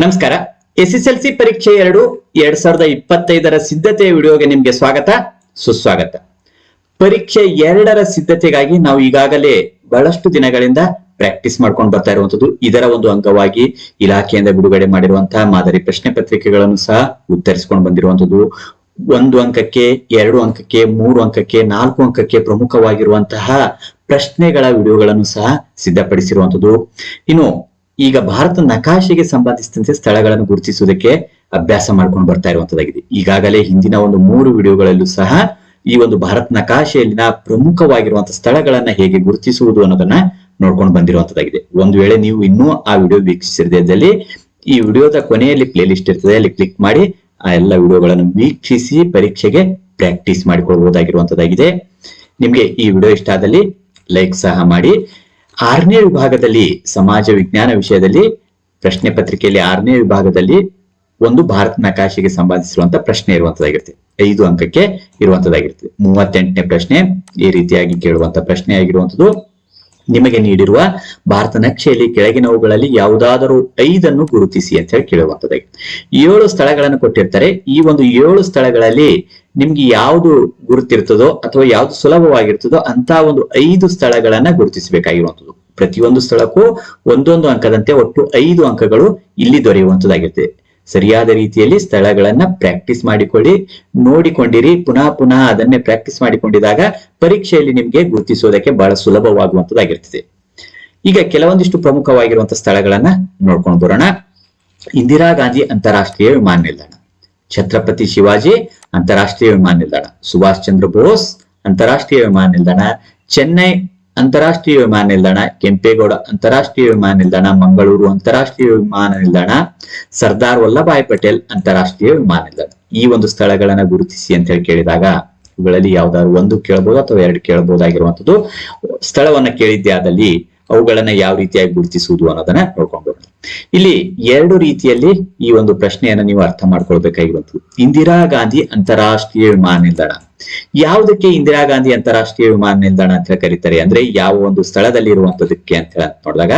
ನಮಸ್ಕಾರ. S S L C ಪರೀಕ್ಷೆ ಎರಡು ಎರಡ್ ಸಾವಿರದ ಇಪ್ಪತ್ತೈದರ ಸಿದ್ಧತೆ ವಿಡಿಯೋಗೆ ನಿಮ್ಗೆ ಸ್ವಾಗತ, ಸುಸ್ವಾಗತ. ಪರೀಕ್ಷೆ ಎರಡರ ಸಿದ್ಧತೆಗಾಗಿ ನಾವು ಈಗಾಗಲೇ ಬಹಳಷ್ಟು ದಿನಗಳಿಂದ ಪ್ರಾಕ್ಟೀಸ್ ಮಾಡ್ಕೊಂಡು ಬರ್ತಾ ಇರುವಂತದ್ದು ಇದರ ಒಂದು ಅಂಗವಾಗಿ ಇಲಾಖೆಯಿಂದ ಬಿಡುಗಡೆ ಮಾಡಿರುವಂತಹ ಮಾದರಿ ಪ್ರಶ್ನೆ ಪತ್ರಿಕೆಗಳನ್ನು ಸಹ ಉತ್ತರಿಸಿಕೊಂಡು ಬಂದಿರುವಂತದ್ದು ಒಂದು ಅಂಕಕ್ಕೆ, ಎರಡು ಅಂಕಕ್ಕೆ, ಮೂರು ಅಂಕಕ್ಕೆ, ನಾಲ್ಕು ಅಂಕಕ್ಕೆ ಪ್ರಮುಖವಾಗಿರುವಂತಹ ಪ್ರಶ್ನೆಗಳ ವಿಡಿಯೋಗಳನ್ನು ಸಹ ಸಿದ್ಧಪಡಿಸಿರುವಂತದ್ದು ಇನ್ನು ಈಗ ಭಾರತ ನಕಾಶೆಗೆ ಸಂಬಂಧಿಸಿದಂತೆ ಸ್ಥಳಗಳನ್ನು ಗುರುತಿಸುವುದಕ್ಕೆ ಅಭ್ಯಾಸ ಮಾಡ್ಕೊಂಡು ಬರ್ತಾ ಇರುವಂತದ್ದಾಗಿದೆ. ಈಗಾಗಲೇ ಹಿಂದಿನ ಒಂದು ಮೂರು ವಿಡಿಯೋಗಳಲ್ಲೂ ಸಹ ಈ ಒಂದು ಭಾರತ ನಕಾಶೆಯಲ್ಲಿನ ಪ್ರಮುಖವಾಗಿರುವಂತಹ ಸ್ಥಳಗಳನ್ನ ಹೇಗೆ ಗುರುತಿಸುವುದು ಅನ್ನೋದನ್ನ ನೋಡ್ಕೊಂಡು ಬಂದಿರುವಂತದ್ದಾಗಿದೆ. ಒಂದು ವೇಳೆ ನೀವು ಇನ್ನೂ ಆ ವಿಡಿಯೋ ವೀಕ್ಷಿಸಿರದಲ್ಲಿ ಈ ವಿಡಿಯೋದ ಕೊನೆಯಲ್ಲಿ ಪ್ಲೇ ಲಿಸ್ಟ್ ಇರ್ತದೆ, ಅಲ್ಲಿ ಕ್ಲಿಕ್ ಮಾಡಿ ಆ ಎಲ್ಲ ವಿಡಿಯೋಗಳನ್ನು ವೀಕ್ಷಿಸಿ ಪರೀಕ್ಷೆಗೆ ಪ್ರಾಕ್ಟೀಸ್ ಮಾಡಿಕೊಳ್ಬಹುದಾಗಿರುವಂತದ್ದಾಗಿದೆ ನಿಮ್ಗೆ ಈ ವಿಡಿಯೋ ಇಷ್ಟ ಆದಲ್ಲಿ ಲೈಕ್ ಸಹ ಮಾಡಿ. ಆರನೇ ವಿಭಾಗದಲ್ಲಿ ಸಮಾಜ ವಿಜ್ಞಾನ ವಿಷಯದಲ್ಲಿ, ಪ್ರಶ್ನೆ ಪತ್ರಿಕೆಯಲ್ಲಿ ಆರನೇ ವಿಭಾಗದಲ್ಲಿ ಒಂದು ಭಾರತ ನಕಾಶೆಗೆ ಸಂಬಂಧಿಸಿರುವಂತಹ ಪ್ರಶ್ನೆ ಇರುವಂತದ್ದಾಗಿರುತ್ತೆ. ಐದು ಅಂಕಕ್ಕೆ ಇರುವಂತದ್ದಾಗಿರುತ್ತೆ. ಮೂವತ್ತೆಂಟನೇ ಪ್ರಶ್ನೆ ಈ ರೀತಿಯಾಗಿ ಕೇಳುವಂತ ಪ್ರಶ್ನೆ ಆಗಿರುವಂತದ್ದು. ನಿಮಗೆ ನೀಡಿರುವ ಭಾರತ ನಕ್ಷೆಯಲ್ಲಿ ಕೆಳಗಿನವುಗಳಲ್ಲಿ ಯಾವುದಾದರೂ ಐದನ್ನು ಗುರುತಿಸಿ ಅಂತ ಹೇಳಿ ಕೇಳುವಂತದ್ದಾಗಿ. ಏಳು ಸ್ಥಳಗಳನ್ನು ಕೊಟ್ಟಿರ್ತಾರೆ. ಈ ಒಂದು ಏಳು ಸ್ಥಳಗಳಲ್ಲಿ ನಿಮ್ಗೆ ಯಾವುದು ಗುರುತಿರ್ತದೋ ಅಥವಾ ಯಾವ್ದು ಸುಲಭವಾಗಿರ್ತದೋ ಅಂತ ಒಂದು ಐದು ಸ್ಥಳಗಳನ್ನ ಗುರುತಿಸಬೇಕಾಗಿರುವಂತದ್ದು ಪ್ರತಿಯೊಂದು ಸ್ಥಳಕ್ಕೂ ಒಂದೊಂದು ಅಂಕದಂತೆ ಒಟ್ಟು ಐದು ಅಂಕಗಳು ಇಲ್ಲಿ ದೊರೆಯುವಂತದ್ದಾಗಿರುತ್ತೆ ಸರಿಯಾದ ರೀತಿಯಲ್ಲಿ ಸ್ಥಳಗಳನ್ನ ಪ್ರಾಕ್ಟೀಸ್ ಮಾಡಿಕೊಳ್ಳಿ, ನೋಡಿಕೊಂಡಿರಿ, ಪುನಃ ಪುನಃ ಅದನ್ನೇ ಪ್ರಾಕ್ಟೀಸ್ ಮಾಡಿಕೊಂಡಿದಾಗ ಪರೀಕ್ಷೆಯಲ್ಲಿ ನಿಮ್ಗೆ ಗುರುತಿಸುವುದಕ್ಕೆ ಬಹಳ ಸುಲಭವಾಗುವಂತದ್ದಾಗಿರ್ತದೆ ಈಗ ಕೆಲವೊಂದಿಷ್ಟು ಪ್ರಮುಖವಾಗಿರುವಂತಹ ಸ್ಥಳಗಳನ್ನ ನೋಡ್ಕೊಂಡು ಬರೋಣ. ಇಂದಿರಾ ಗಾಂಧಿ ಅಂತಾರಾಷ್ಟ್ರೀಯ ವಿಮಾನ ನಿಲ್ದಾಣ. ಛತ್ರಪತಿ ಶಿವಾಜಿ ಅಂತಾರಾಷ್ಟ್ರೀಯ ವಿಮಾನ ನಿಲ್ದಾಣ. ಸುಭಾಷ್ ಚಂದ್ರ ಬೋಸ್ ಅಂತಾರಾಷ್ಟ್ರೀಯ ವಿಮಾನ ನಿಲ್ದಾಣ. ಚೆನ್ನೈ ಅಂತಾರಾಷ್ಟ್ರೀಯ ವಿಮಾನ ನಿಲ್ದಾಣ. ಕೆಂಪೇಗೌಡ ಅಂತಾರಾಷ್ಟ್ರೀಯ ವಿಮಾನ ನಿಲ್ದಾಣ. ಮಂಗಳೂರು ಅಂತಾರಾಷ್ಟ್ರೀಯ ವಿಮಾನ ನಿಲ್ದಾಣ. ಸರ್ದಾರ್ ವಲ್ಲಭಾಯ್ ಪಟೇಲ್ ಅಂತಾರಾಷ್ಟ್ರೀಯ ವಿಮಾನ ನಿಲ್ದಾಣ. ಈ ಒಂದು ಸ್ಥಳಗಳನ್ನ ಗುರುತಿಸಿ ಅಂತ ಹೇಳಿ ಕೇಳಿದಾಗ ಇವುಗಳಲ್ಲಿ ಯಾವ್ದಾದ್ರು ಒಂದು ಕೇಳಬಹುದು ಅಥವಾ ಎರಡು ಕೇಳಬಹುದಾಗಿರುವಂತದ್ದು ಸ್ಥಳವನ್ನ ಕೇಳಿದ್ದೆ ಆದಲ್ಲಿ ಅವುಗಳನ್ನ ಯಾವ ರೀತಿಯಾಗಿ ಗುರುತಿಸುವುದು ಅನ್ನೋದನ್ನ ನೋಡ್ಕೊಂಡು ಇಲ್ಲಿ ಎರಡು ರೀತಿಯಲ್ಲಿ ಈ ಒಂದು ಪ್ರಶ್ನೆಯನ್ನ ನೀವು ಅರ್ಥ ಮಾಡ್ಕೊಳ್ಬೇಕಾಗಿರುವಂತದ್ದು ಇಂದಿರಾ ಗಾಂಧಿ ಅಂತಾರಾಷ್ಟ್ರೀಯ ವಿಮಾನ ನಿಲ್ದಾಣ. ಯಾವುದಕ್ಕೆ ಇಂದಿರಾ ಗಾಂಧಿ ಅಂತಾರಾಷ್ಟ್ರೀಯ ವಿಮಾನ ನಿಲ್ದಾಣ ಅಂತ ಹೇಳಿ ಕರೀತಾರೆ? ಅಂದ್ರೆ ಯಾವ ಒಂದು ಸ್ಥಳದಲ್ಲಿ ಇರುವಂತದಕ್ಕೆ ಅಂತ ಹೇಳಿ ನೋಡಿದಾಗ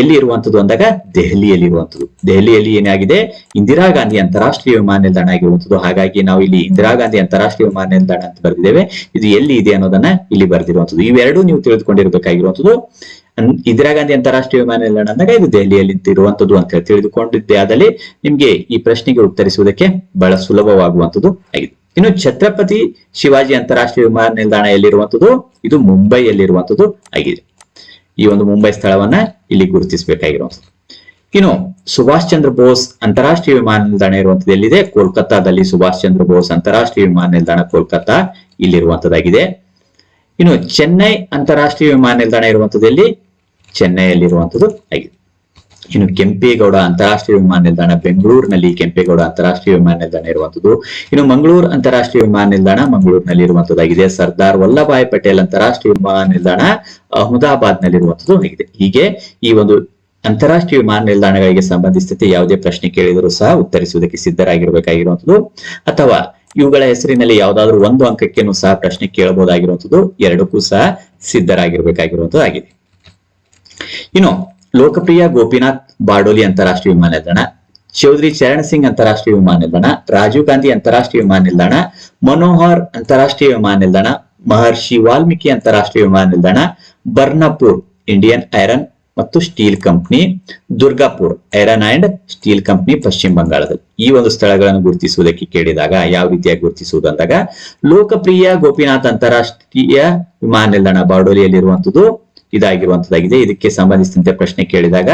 ಎಲ್ಲಿ ಇರುವಂತದ್ದು ಅಂದಾಗ ದೆಹಲಿಯಲ್ಲಿ ಇರುವಂತದ್ದು ದೆಹಲಿಯಲ್ಲಿ ಏನಾಗಿದೆ? ಇಂದಿರಾ ಗಾಂಧಿ ಅಂತಾರಾಷ್ಟ್ರೀಯ ವಿಮಾನ ನಿಲ್ದಾಣ ಆಗಿರುವಂತದ್ದು. ಹಾಗಾಗಿ ನಾವು ಇಲ್ಲಿ ಇಂದಿರಾ ಗಾಂಧಿ ಅಂತಾರಾಷ್ಟ್ರೀಯ ವಿಮಾನ ನಿಲ್ದಾಣ ಅಂತ ಬರೆದಿದ್ದೇವೆ. ಇದು ಎಲ್ಲಿ ಇದೆ ಅನ್ನೋದನ್ನ ಇಲ್ಲಿ ಬರೆದಿರುವಂತದ್ದು. ಇವೆರಡೂ ನೀವು ತಿಳಿದುಕೊಂಡಿರ್ಬೇಕಾಗಿರುವಂತದ್ದು ಇಂದಿರಾ ಗಾಂಧಿ ಅಂತಾರಾಷ್ಟ್ರೀಯ ವಿಮಾನ ನಿಲ್ದಾಣ ಅಂದಾಗ ಇದು ದೆಹಲಿಯಲ್ಲಿ ಇರುವಂತದ್ದು ಅಂತ ಹೇಳಿ ತಿಳಿದುಕೊಂಡಿದ್ದೆ. ಆದಲ್ಲಿ ನಿಮ್ಗೆ ಈ ಪ್ರಶ್ನೆಗೆ ಉತ್ತರಿಸುವುದಕ್ಕೆ ಬಹಳ ಸುಲಭವಾಗುವಂತದ್ದು ಆಗಿದೆ. ಇನ್ನು ಛತ್ರಪತಿ ಶಿವಾಜಿ ಅಂತಾರಾಷ್ಟ್ರೀಯ ವಿಮಾನ ನಿಲ್ದಾಣ ಎಲ್ಲಿರುವಂತದ್ದು? ಇದು ಮುಂಬೈಯಲ್ಲಿರುವಂತದ್ದು ಆಗಿದೆ. ಈ ಒಂದು ಮುಂಬೈ ಸ್ಥಳವನ್ನ ಇಲ್ಲಿ ಗುರುತಿಸಬೇಕಾಗಿರುವಂತದ್ದು. ಇನ್ನು ಸುಭಾಷ್ ಚಂದ್ರ ಬೋಸ್ ಅಂತಾರಾಷ್ಟ್ರೀಯ ವಿಮಾನ ನಿಲ್ದಾಣ ಇರುವಂತದ್ದು ಎಲ್ಲಿದೆ? ಕೋಲ್ಕತ್ತಾದಲ್ಲಿ ಸುಭಾಷ್ ಚಂದ್ರ ಬೋಸ್ ಅಂತಾರಾಷ್ಟ್ರೀಯ ವಿಮಾನ ನಿಲ್ದಾಣ ಕೋಲ್ಕತ್ತಾ ಇಲ್ಲಿರುವಂತದ್ದಾಗಿದೆ. ಇನ್ನು ಚೆನ್ನೈ ಅಂತಾರಾಷ್ಟ್ರೀಯ ವಿಮಾನ ನಿಲ್ದಾಣ ಇರುವಂತದ್ದು ಎಲ್ಲಿ? ಚೆನ್ನೈಯಲ್ಲಿರುವಂತದ್ದು ಆಗಿದೆ. ಇನ್ನು ಕೆಂಪೇಗೌಡ ಅಂತಾರಾಷ್ಟ್ರೀಯ ವಿಮಾನ ನಿಲ್ದಾಣ, ಬೆಂಗಳೂರಿನಲ್ಲಿ ಕೆಂಪೇಗೌಡ ಅಂತಾರಾಷ್ಟ್ರೀಯ ವಿಮಾನ ನಿಲ್ದಾಣ ಇರುವಂತದ್ದು ಇನ್ನು ಮಂಗಳೂರು ಅಂತಾರಾಷ್ಟ್ರೀಯ ವಿಮಾನ ನಿಲ್ದಾಣ ಮಂಗಳೂರಿನಲ್ಲಿ ಇರುವಂತದ್ದಾಗಿದೆ ಸರ್ದಾರ್ ವಲ್ಲಭಾಯ್ ಪಟೇಲ್ ಅಂತಾರಾಷ್ಟ್ರೀಯ ವಿಮಾನ ನಿಲ್ದಾಣ ಅಹಮದಾಬಾದ್ ನಲ್ಲಿರುವಂತದ್ದು ಆಗಿದೆ. ಹೀಗೆ ಈ ಒಂದು ಅಂತಾರಾಷ್ಟ್ರೀಯ ವಿಮಾನ ನಿಲ್ದಾಣಗಳಿಗೆ ಸಂಬಂಧಿಸಿದಂತೆ ಯಾವುದೇ ಪ್ರಶ್ನೆ ಕೇಳಿದರೂ ಸಹ ಉತ್ತರಿಸುವುದಕ್ಕೆ ಸಿದ್ಧರಾಗಿರಬೇಕಾಗಿರುವಂತದ್ದು ಅಥವಾ ಇವುಗಳ ಹೆಸರಿನಲ್ಲಿ ಯಾವುದಾದ್ರೂ ಒಂದು ಅಂಕಕ್ಕೇನು ಸಹ ಪ್ರಶ್ನೆ ಕೇಳಬಹುದಾಗಿರುವಂತದ್ದು ಎರಡಕ್ಕೂ ಸಹ ಸಿದ್ಧರಾಗಿರ್ಬೇಕಾಗಿರುವಂತದ್ದು ಆಗಿದೆ ಇನ್ನು ಲೋಕಪ್ರಿಯ ಗೋಪಿನಾಥ್ ಬಾರ್ಡೋಲಿ ಅಂತಾರಾಷ್ಟ್ರೀಯ ವಿಮಾನ ನಿಲ್ದಾಣ, ಚೌಧರಿ ಚರಣ್ ಸಿಂಗ್ ಅಂತಾರಾಷ್ಟ್ರೀಯ ವಿಮಾನ ನಿಲ್ದಾಣ, ರಾಜೀವ್ ಗಾಂಧಿ ಅಂತಾರಾಷ್ಟ್ರೀಯ ವಿಮಾನ ನಿಲ್ದಾಣ, ಮನೋಹರ್ ಅಂತಾರಾಷ್ಟ್ರೀಯ ವಿಮಾನ ನಿಲ್ದಾಣ, ಮಹರ್ಷಿ ವಾಲ್ಮೀಕಿ ಅಂತಾರಾಷ್ಟ್ರೀಯ ವಿಮಾನ ನಿಲ್ದಾಣ, ಬರ್ನಾಪುರ್ ಇಂಡಿಯನ್ ಐರನ್ ಮತ್ತು steel company, Durgapur iron and steel company ಪಶ್ಚಿಮ ಬಂಗಾಳದಲ್ಲಿ ಈ ಒಂದು ಸ್ಥಳಗಳನ್ನು ಗುರುತಿಸುವುದಕ್ಕೆ ಕೇಳಿದಾಗ, ಯಾವ ರೀತಿಯಾಗಿ ಗುರುತಿಸುವುದು ಅಂದಾಗ, ಲೋಕಪ್ರಿಯ ಗೋಪಿನಾಥ್ ಅಂತಾರಾಷ್ಟ್ರೀಯ ವಿಮಾನ ನಿಲ್ದಾಣ ಬಾರ್ಡೋಲಿಯಲ್ಲಿರುವಂತದ್ದು ಇದಾಗಿರುವಂತದ್ದಾಗಿದೆ ಇದಕ್ಕೆ ಸಂಬಂಧಿಸಿದಂತೆ ಪ್ರಶ್ನೆ ಕೇಳಿದಾಗ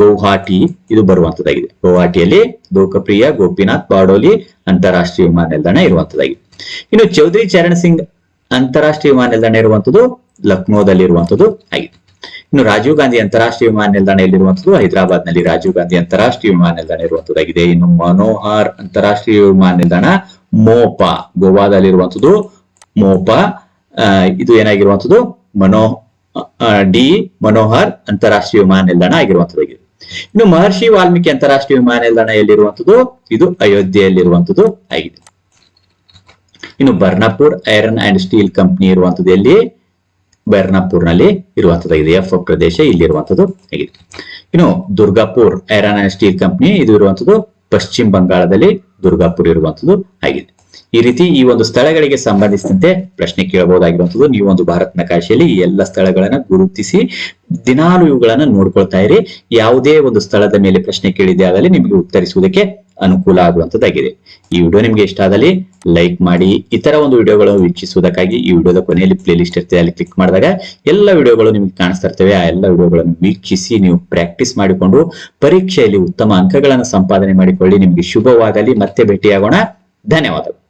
ಗೌಹಾಟಿ ಇದು ಬರುವಂತದ್ದಾಗಿದೆ ಗೌಹಾಟಿಯಲ್ಲಿ ಲೋಕಪ್ರಿಯ ಗೋಪಿನಾಥ್ ಬಾಡೋಲಿ ಅಂತಾರಾಷ್ಟ್ರೀಯ ವಿಮಾನ ನಿಲ್ದಾಣ ಇರುವಂತದ್ದಾಗಿದೆ ಇನ್ನು ಚೌಧರಿ ಚರಣ್ ಸಿಂಗ್ ಅಂತಾರಾಷ್ಟ್ರೀಯ ವಿಮಾನ ನಿಲ್ದಾಣ ಇರುವಂತದ್ದು ಲಕ್ನೋದಲ್ಲಿ ಇರುವಂತದ್ದು ಆಗಿದೆ. ಇನ್ನು ರಾಜೀವ್ ಗಾಂಧಿ ಅಂತಾರಾಷ್ಟ್ರೀಯ ವಿಮಾನ ನಿಲ್ದಾಣ ಎಲ್ಲಿರುವಂತದ್ದು? ಹೈದರಾಬಾದ್ನಲ್ಲಿ ರಾಜೀವ್ ಗಾಂಧಿ ಅಂತಾರಾಷ್ಟ್ರೀಯ ವಿಮಾನ ನಿಲ್ದಾಣ ಇರುವಂತದ್ದಾಗಿದೆ ಇನ್ನು ಮನೋಹರ್ ಅಂತಾರಾಷ್ಟ್ರೀಯ ವಿಮಾನ ನಿಲ್ದಾಣ ಮೋಪಾ ಗೋವಾದಲ್ಲಿರುವಂತದ್ದು. ಮೋಪಾ ಇದು ಏನಾಗಿರುವಂತದ್ದು? ಮನೋ ಡಿ ಮನೋಹರ್ ಅಂತಾರಾಷ್ಟ್ರೀಯ ವಿಮಾನ ನಿಲ್ದಾಣ ಆಗಿರುವಂತದ್ದಾಗಿದೆ ಇನ್ನು ಮಹರ್ಷಿ ವಾಲ್ಮೀಕಿ ಅಂತಾರಾಷ್ಟ್ರೀಯ ವಿಮಾನ ನಿಲ್ದಾಣ ಎಲ್ಲಿರುವಂತದ್ದು ಇದು ಅಯೋಧ್ಯೆಯಲ್ಲಿರುವಂತದ್ದು ಆಗಿದೆ. ಇನ್ನು Burnpur iron and steel company ಇರುವಂತದ್ದು ಎಲ್ಲಿ? ಬರ್ನಾಪುರ್ನಲ್ಲಿ ಇರುವಂತದ್ದಾಗಿದೆ ಎಫ್ ಪ್ರದೇಶ ಇಲ್ಲಿರುವಂತದ್ದು ಆಗಿದೆ. ಇನ್ನು Durgapur iron and steel company ಇದು ಇರುವಂತದ್ದು ಪಶ್ಚಿಮ ಬಂಗಾಳದಲ್ಲಿ ದುರ್ಗಾಪುರ್ ಇರುವಂತದ್ದು ಆಗಿದೆ. ಈ ರೀತಿ ಈ ಒಂದು ಸ್ಥಳಗಳಿಗೆ ಸಂಬಂಧಿಸಿದಂತೆ ಪ್ರಶ್ನೆ ಕೇಳಬಹುದಾಗಿರುವಂತದ್ದು ನೀವು ಒಂದು ಭಾರತ್ ನಕಾಶೆಯಲ್ಲಿ ಈ ಎಲ್ಲ ಸ್ಥಳಗಳನ್ನ ಗುರುತಿಸಿ ದಿನಾಲು ಇವುಗಳನ್ನ ನೋಡ್ಕೊಳ್ತಾ ಇರಿ. ಯಾವುದೇ ಒಂದು ಸ್ಥಳದ ಮೇಲೆ ಪ್ರಶ್ನೆ ಕೇಳಿದೆ ಆಗಲಿ ನಿಮಗೆ ಉತ್ತರಿಸುವುದಕ್ಕೆ ಅನುಕೂಲ ಆಗುವಂತದ್ದಾಗಿದೆ ಈ ವಿಡಿಯೋ ನಿಮ್ಗೆ ಇಷ್ಟ ಆದಲ್ಲಿ ಲೈಕ್ ಮಾಡಿ, ಇತರ ಒಂದು ವಿಡಿಯೋಗಳನ್ನು ವೀಕ್ಷಿಸುವುದಕ್ಕಾಗಿ ಈ ವಿಡಿಯೋದ ಕೊನೆಯಲ್ಲಿ ಪ್ಲೇ ಲಿಸ್ಟ್ ಇರ್ತದೆ ಅಲ್ಲಿ ಕ್ಲಿಕ್ ಮಾಡಿದಾಗ ಎಲ್ಲ ವಿಡಿಯೋಗಳು ನಿಮ್ಗೆ ಕಾಣಿಸ್ತಾ ಇರ್ತವೆ. ಆ ಎಲ್ಲ ವಿಡಿಯೋಗಳನ್ನು ವೀಕ್ಷಿಸಿ ನೀವು ಪ್ರಾಕ್ಟೀಸ್ ಮಾಡಿಕೊಂಡು ಪರೀಕ್ಷೆಯಲ್ಲಿ ಉತ್ತಮ ಅಂಕಗಳನ್ನು ಸಂಪಾದನೆ ಮಾಡಿಕೊಳ್ಳಿ. ನಿಮಗೆ ಶುಭವಾಗಲಿ. ಮತ್ತೆ ಭೇಟಿಯಾಗೋಣ. ಧನ್ಯವಾದಗಳು.